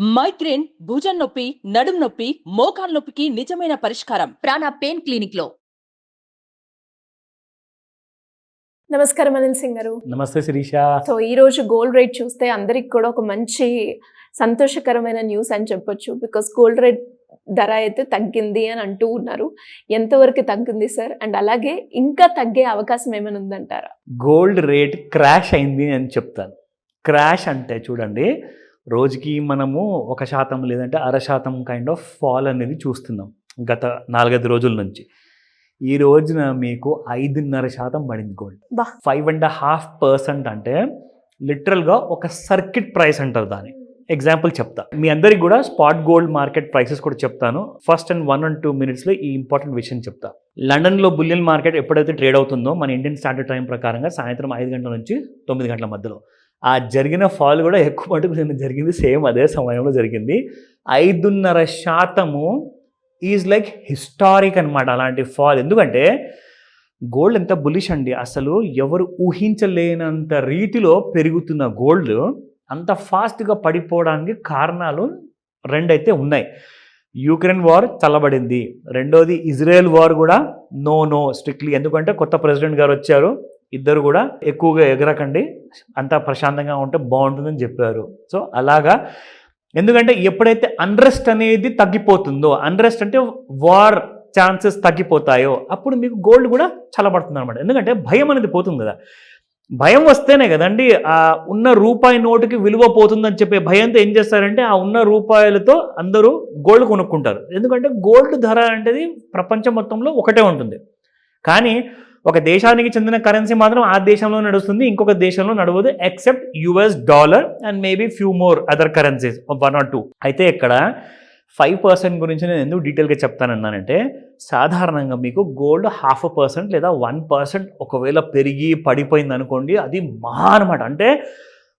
Migraine భుజం నొప్పి నడుం నొప్పి మోకాలు నొప్పికి నిజమైన పరిష్కారం. ప్రాణ పెయిన్ క్లినిక్లో నమస్కారం అనిల్ సింగ్ గారు. నమస్తే శిరీష. సో ఈ రోజు గోల్డ్ రేట్ చూస్తే అందరికి కూడా ఒక మంచి సంతోషకరమైన న్యూస్ అని చెప్పొచ్చు. బికాస్ గోల్డ్ రేట్ ధర అయితే తగ్గింది అని అంటూ ఉన్నారు. ఎంతవరకు తగ్గింది సార్? అండ్ అలాగే ఇంకా తగ్గే అవకాశం ఏమైనా ఉందంటారా? గోల్డ్ రేట్ క్రాష్ అయింది అని చెప్తాను. క్రాష్ అంటే చూడండి రోజుకి మనము ఒక శాతం లేదంటే అర శాతం కైండ్ ఆఫ్ ఫాల్ అనేది చూస్తున్నాం గత నాలుగైదు రోజుల నుంచి. ఈ రోజున మీకు ఐదున్నర శాతం పడింది gold. Five and half percent అంటే లిటరల్గా ఒక సర్కిట్ ప్రైస్ అంటారు దాన్ని. ఎగ్జాంపుల్ చెప్తా. మీ అందరికి కూడా స్పాట్ గోల్డ్ మార్కెట్ ప్రైసెస్ కూడా చెప్తాను. First and one and two మినిట్స్లో ఈ ఇంపార్టెంట్ విషయం చెప్తా. లండన్లో బులియన్ మార్కెట్ ఎప్పుడైతే ట్రేడ్ అవుతుందో మన ఇండియన్ స్టాండర్డ్ టైం ప్రకారంగా సాయంత్రం ఐదు గంటల నుంచి తొమ్మిది గంటల మధ్యలో. ఆ జరిగిన ఫాల్ కూడా ఎక్కువ మటుకు నిన్న జరిగింది సేమ్ అదే సమయంలో జరిగింది. ఐదున్నర శాతము ఈజ్ లైక్ హిస్టారిక్ అనమాట అలాంటి ఫాల్ ఎందుకంటే గోల్డ్ ఎంత బులిష్ అండి. అసలు ఎవరు ఊహించలేనంత రీతిలో పెరుగుతున్న గోల్డ్ అంత ఫాస్ట్గా పడిపోవడానికి కారణాలు రెండైతే ఉన్నాయి. యూక్రెయిన్ వార్ చల్లబడింది. రెండోది ఇజ్రాయెల్ వార్ కూడా నో నో స్ట్రిక్ట్లీ ఎందుకంటే కొత్త ప్రెసిడెంట్ గారు వచ్చారు. ఇద్దరు కూడా ఎక్కువగా ఎగరకండి. అంతా ప్రశాంతంగా ఉంటే బాగుంటుందని చెప్పారు. సో అలాగా. ఎందుకంటే ఎప్పుడైతే అన్రెస్ట్ అనేది తగ్గిపోతుందో అన్రెస్ట్ అంటే వార్ ఛాన్సెస్ తగ్గిపోతాయో అప్పుడు మీకు గోల్డ్ కూడా చల్లబడుతుంది అనమాట ఎందుకంటే భయం అనేది పోతుంది కదా. భయం వస్తేనే కదండి ఆ ఉన్న రూపాయి నోటుకి విలువ పోతుందని చెప్పే భయంతో ఏం చేస్తారంటే ఆ ఉన్న రూపాయలతో అందరూ గోల్డ్ కొనుక్కుంటారు. ఎందుకంటే గోల్డ్ ధర అనేది ప్రపంచం మొత్తంలో ఒకటే ఉంటుంది. కానీ ఒక దేశానికి చెందిన కరెన్సీ మాత్రం ఆ దేశంలో నడుస్తుంది ఇంకొక దేశంలో నడవదు except US dollar and maybe few more other currencies one or two అయితే ఇక్కడ ఫైవ్ పర్సెంట్ గురించి నేను ఎందుకు డీటెయిల్గా చెప్తానన్నానంటే సాధారణంగా మీకు గోల్డ్ హాఫ్ పర్సెంట్ లేదా వన్ పర్సెంట్ ఒకవేళ పెరిగి పడిపోయింది అనుకోండి అది మహా అనమాట అంటే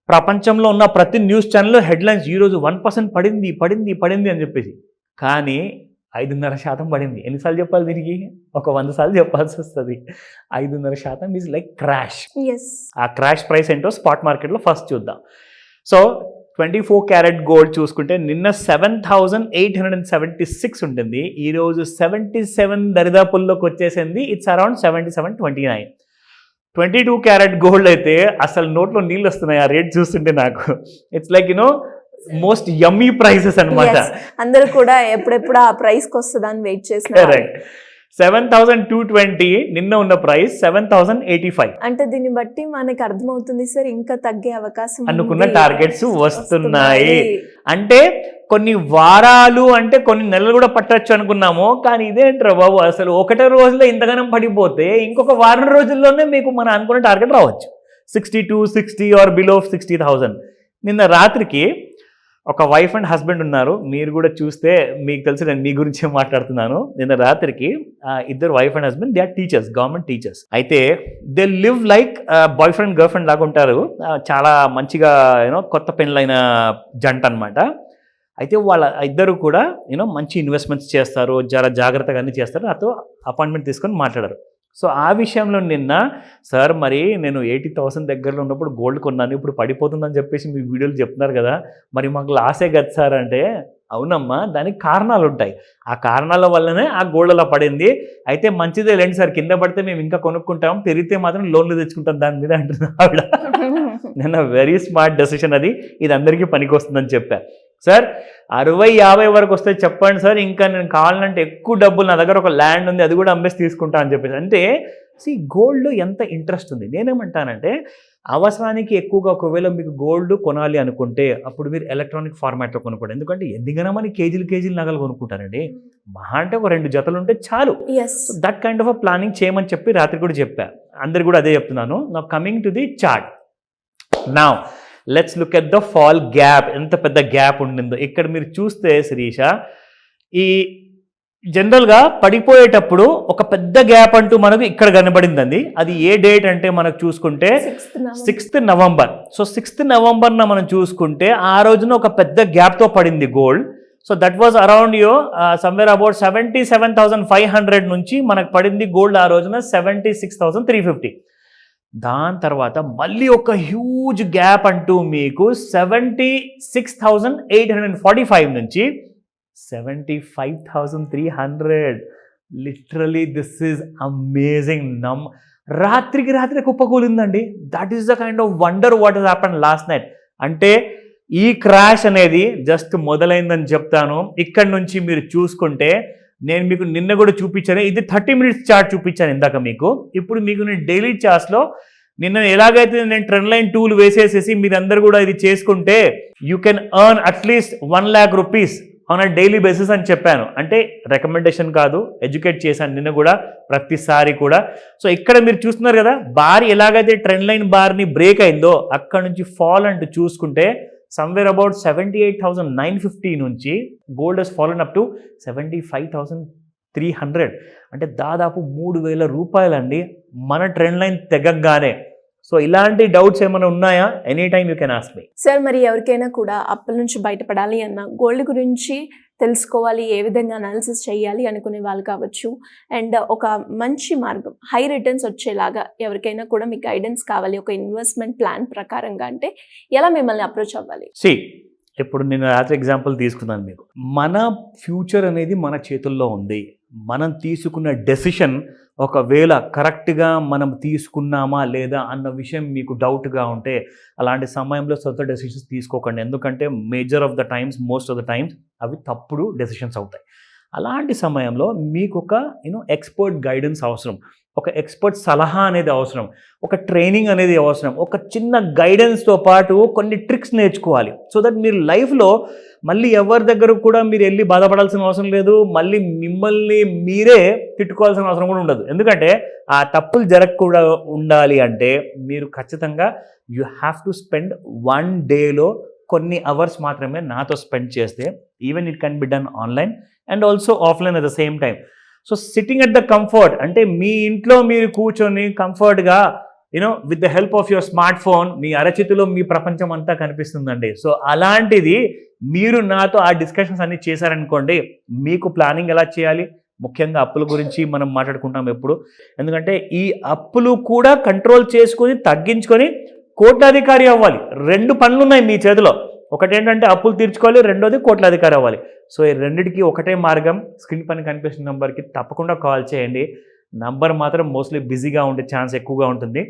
ప్రపంచంలో ఉన్న ప్రతి న్యూస్ ఛానల్లో హెడ్లైన్స్ ఈరోజు వన్ పర్సెంట్ పడింది పడింది పడింది అని చెప్పేసి. కానీ ఐదున్నర శాతం పడింది. ఎన్నిసార్లు చెప్పాలి దీనికి? ఒక వంద సార్లు చెప్పాల్సి వస్తుంది. ఐదున్నర శాతం ఈజ్ లైక్ క్రాష్ ఆ క్రాష్ ప్రైస్ ఏంటో స్పాట్ మార్కెట్లో ఫస్ట్ చూద్దాం. So twenty four carat gold చూసుకుంటే నిన్న seven thousand eight hundred and seventy six ఉంటుంది ఈరోజు సెవెంటీ సెవెన్ దరిదాపుల్లోకి వచ్చేసింది. It's around seventy seven twenty nine twenty two carat gold అయితే అసలు నోట్లో నీళ్ళు వస్తున్నాయి. ఆ రేట్ చూస్తుంటే నాకు. It's like you know most yummy prices అనమాట. అందరూ కూడా ఎప్పుడెప్పుడు ఆ ప్రైస్కి వస్తుందా అని వెయిట్ చేస్తున్నారు correct seven thousand two twenty నిన్న ఉన్న price seven thousand eighty five అంటే దీన్ని బట్టి మనకి అర్థమవుతుంది సార్ ఇంకా తగ్గే అవకాశం. అనుకున్న టార్గెట్స్ వస్తున్నాయి. అంటే కొన్ని వారాలు అంటే కొన్ని నెలలు కూడా పట్టొచ్చు అనుకున్నాము. కానీ ఇదేంట్రా బాబు అసలు ఒకటే రోజులో ఇంతగానం పడిపోతే ఇంకొక వారం రోజుల్లోనే మీకు మనం అనుకున్న టార్గెట్ రావచ్చు. Sixty two sixty or below sixty thousand నిన్న రాత్రికి ఒక వైఫ్ అండ్ హస్బెండ్ ఉన్నారు. మీరు కూడా చూస్తే మీకు తెలిసి నేను మీ గురించే మాట్లాడుతున్నాను. నిన్న రాత్రికి ఇద్దరు wife and husband they are teachers government teachers అయితే they live like boy friend girl friend లాగా ఉంటారు. చాలా మంచిగా యూనో కొత్త పెళ్ళైన జంట అనమాట అయితే వాళ్ళ ఇద్దరు కూడా యూనో మంచి ఇన్వెస్ట్మెంట్స్ చేస్తారు జర జాగ్రత్తగా అన్ని చేస్తారు. నాతో అపాయింట్మెంట్ తీసుకొని మాట్లాడారు. సో ఆ విషయంలో నిన్న సార్ మరి నేను ఎయిటీ థౌసండ్ దగ్గరలో ఉన్నప్పుడు గోల్డ్ కొన్నాను ఇప్పుడు పడిపోతుందని చెప్పేసి మీ వీడియోలు చెప్తున్నారు కదా మరి మాకు లాసే కదా సార్ అంటే అవునమ్మా దానికి కారణాలు ఉంటాయి. ఆ కారణాల వల్లనే ఆ గోల్డ్ అలా పడింది. అయితే మంచిదే లేండి సార్ కింద పడితే మేము ఇంకా కొనుక్కుంటాం పెరిగితే మాత్రం లోన్లు తెచ్చుకుంటాం దాని మీద అంటున్నా ఆవిడ. నిన్న వెరీ స్మార్ట్ డెసిషన్ అది. ఇది అందరికీ పనికి వస్తుందని చెప్పా. సార్ అరవై యాభై వరకు వస్తే చెప్పండి సార్ ఇంకా నేను కావాలంటే ఎక్కువ డబ్బులు నా దగ్గర ఒక ల్యాండ్ ఉంది అది కూడా అమ్మేసి తీసుకుంటా అని చెప్పేసి. అంటే సి గోల్డ్ ఎంత ఇంట్రెస్ట్ ఉంది? నేనేమంటానంటే అవసరానికి ఎక్కువగా ఒకవేళ మీకు గోల్డ్ కొనాలి అనుకుంటే అప్పుడు మీరు ఎలక్ట్రానిక్ ఫార్మాట్లో కొనుక్కోండి. ఎందుకంటే ఎందుకనమని కేజీలు కేజీలు నగలు కొనుక్కుంటారండి మహా అంటే ఒక రెండు జతలు ఉంటే చాలు. Yes that kind of planning చేయమని చెప్పి రాత్రి కూడా చెప్పా. అందరు కూడా అదే చెప్తున్నాను. నా కమింగ్ టు ది చార్ట్ నా let's look at the fall gap ఎంత పెద్ద గ్యాప్ ఉండిందో. ఇక్కడ మీరు చూస్తే శిరీష ఈ జనరల్గా పడిపోయేటప్పుడు ఒక పెద్ద గ్యాప్ అంటూ మనకు ఇక్కడ కనబడిందండి. అది ఏ డేట్ అంటే మనకు చూసుకుంటే సిక్స్త్ నవంబర్ సో సిక్స్త్ నవంబర్న మనం చూసుకుంటే ఆ రోజున ఒక పెద్ద గ్యాప్తో పడింది gold so that was around yo somewhere about seventy seven thousand five hundred నుంచి మనకు పడింది గోల్డ్ ఆ రోజున seventy six thousand three fifty దాని తర్వాత మళ్ళీ ఒక హ్యూజ్ గ్యాప్ అంటూ మీకు seventy six thousand eight hundred and forty five నుంచి seventy five thousand three hundred literally this is amazing నమ్ రాత్రికి రాత్రి కుప్పకూలిందండి. That is the kind of wonder what is happen last night అంటే ఈ క్రాష్ అనేది just మొదలైందని చెప్తాను. ఇక్కడ నుంచి మీరు చూసుకుంటే నేను మీకు నిన్న కూడా చూపించాను ఇది థర్టీ మినిట్స్ చార్ట్ చూపించాను ఇందాక మీకు. ఇప్పుడు మీకు నేను డైలీ చార్ట్స్లో నిన్న ఎలాగైతే నేను ట్రెండ్ లైన్ టూలు వేసేసేసి మీరందరూ కూడా ఇది చేసుకుంటే you can earn at least one lakh rupees on a daily basis అని చెప్పాను. అంటే రికమెండేషన్ కాదు ఎడ్యుకేట్ చేశాను నిన్న కూడా ప్రతిసారి కూడా. సో ఇక్కడ మీరు చూస్తున్నారు కదా బార్ ఎలాగైతే ట్రెండ్ లైన్ బార్ని బ్రేక్ అయిందో అక్కడ నుంచి ఫాల్ అంటూ చూసుకుంటే somewhere about seventy eight thousand nine fifty నుంచి gold he's fallen up to seventy five thousand three hundred అంటే దాదాపు మూడు వేల రూపాయలండి. మన ట్రెండ్ లైన్ తెగగానే. సో ఇలాంటి డౌట్స్ ఏమైనా ఉన్నాయా? Any time you can ask me sir మరి ఎవరికైనా కూడా అప్పుల నుంచి బయటపడాలి అన్న గోల్డ్ గురించి తెలుసుకోవాలి ఏ విధంగా అనాలిసిస్ చేయాలి అనుకునే వాళ్ళు కావచ్చు. అండ్ ఒక మంచి మార్గం హై రిటర్న్స్ వచ్చేలాగా ఎవరికైనా కూడా మీకు గైడెన్స్ కావాలి. ఒక ఇన్వెస్ట్మెంట్ ప్లాన్ ప్రకారంగా అంటే ఎలా మిమ్మల్ని అప్రోచ్ అవ్వాలి? సి ఇప్పుడు నేను రాత్రి ఎగ్జాంపుల్ తీసుకున్నాను మీకు. మన ఫ్యూచర్ అనేది మన చేతుల్లో ఉంది. మనం తీసుకున్న డెసిషన్ ఒకవేళ కరెక్ట్గా మనం తీసుకున్నామా లేదా అన్న విషయం మీకు డౌట్గా ఉంటే అలాంటి సమయంలో సొంత డెసిషన్స్ తీసుకోకండి. ఎందుకంటే major of the times most of the times అవి తప్పుడు డెసిషన్స్ అవుతాయి. అలాంటి సమయంలో మీకు ఒక యూనో ఎక్స్పర్ట్ గైడెన్స్ అవసరం. ఒక ఎక్స్పర్ట్ సలహా అనేది అవసరం. ఒక ట్రైనింగ్ అనేది అవసరం. ఒక చిన్న గైడెన్స్తో పాటు కొన్ని ట్రిక్స్ నేర్చుకోవాలి. సో దట్ మీరు లైఫ్లో మళ్ళీ ఎవరి దగ్గర కూడా మీరు వెళ్ళి బాధపడాల్సిన అవసరం లేదు. మళ్ళీ మిమ్మల్ని మీరే తిట్టుకోవాల్సిన అవసరం కూడా ఉండదు. ఎందుకంటే ఆ తప్పులు జరగకుండా ఉండాలి అంటే మీరు ఖచ్చితంగా you have to spend one డేలో కొన్ని అవర్స్ మాత్రమే నాతో స్పెండ్ చేస్తే even it can be done online and also offline at the same time so sitting at the comfort అంటే మీ ఇంట్లో మీరు కూర్చొని కంఫర్ట్గా you know with the help of your smart phone మీ అరచితిలో మీ ప్రపంచం అంతా కనిపిస్తుందండి. సో అలాంటిది మీరు నాతో ఆ డిస్కషన్స్ అన్ని చేశారనుకోండి మీకు ప్లానింగ్ ఎలా చేయాలి? ముఖ్యంగా అప్పుల గురించి మనం మాట్లాడుకుంటాం ఎప్పుడు. ఎందుకంటే ఈ అప్పులు కూడా కంట్రోల్ చేసుకొని తగ్గించుకొని కోట్లాధికారి అవ్వాలి. రెండు పనులు ఉన్నాయి మీ చేతిలో. ఒకటి ఏంటంటే అప్పులు తీర్చుకోవాలి రెండోది కోట్లాధికారి అవ్వాలి. సో ఈ రెండిటికి ఒకటే మార్గం. స్క్రీన్ పైన కనిపిస్తున్న నెంబర్కి తప్పకుండా కాల్ చేయండి. నంబర్ మాత్రం మోస్ట్లీ బిజీగా ఉండే ఛాన్స్ ఎక్కువగా ఉంటుంది.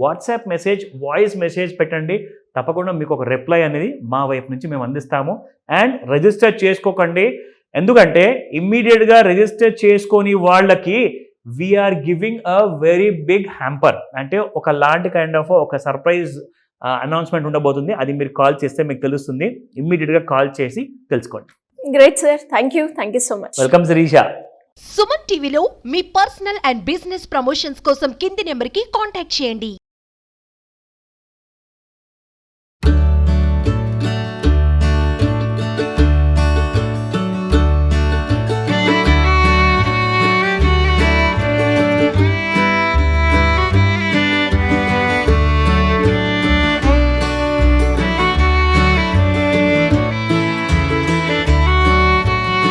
వాట్సాప్ మెసేజ్ వాయిస్ మెసేజ్ పెట్టండి. తప్పకుండా మీకు ఒక రిప్లై అనేది మా వైపు నుంచి మేము అందిస్తాము. అండ్ రిజిస్టర్ చేసుకోకండి. ఎందుకంటే ఇమ్మీడియట్గా రిజిస్టర్ చేసుకొని వాళ్ళకి we're giving a very big hamper అంటే ఒక లాంటి కైండ్ ఆఫ్ ఒక సర్ప్రైజ్ అనౌన్స్మెంట్ ఉండబోతుంది. అది మీరు కాల్ చేస్తే మీకు తెలుస్తుంది. ఇమ్మీడియట్గా కాల్ చేసి తెలుసుకోండి. Great sir thank you thank you so much welcome Shirisha Suman టీవీలో మీ పర్సనల్ అండ్ బిజినెస్ ప్రమోషన్స్ కోసం కింది నెంబర్కి కాంటాక్ట్ చేయండి.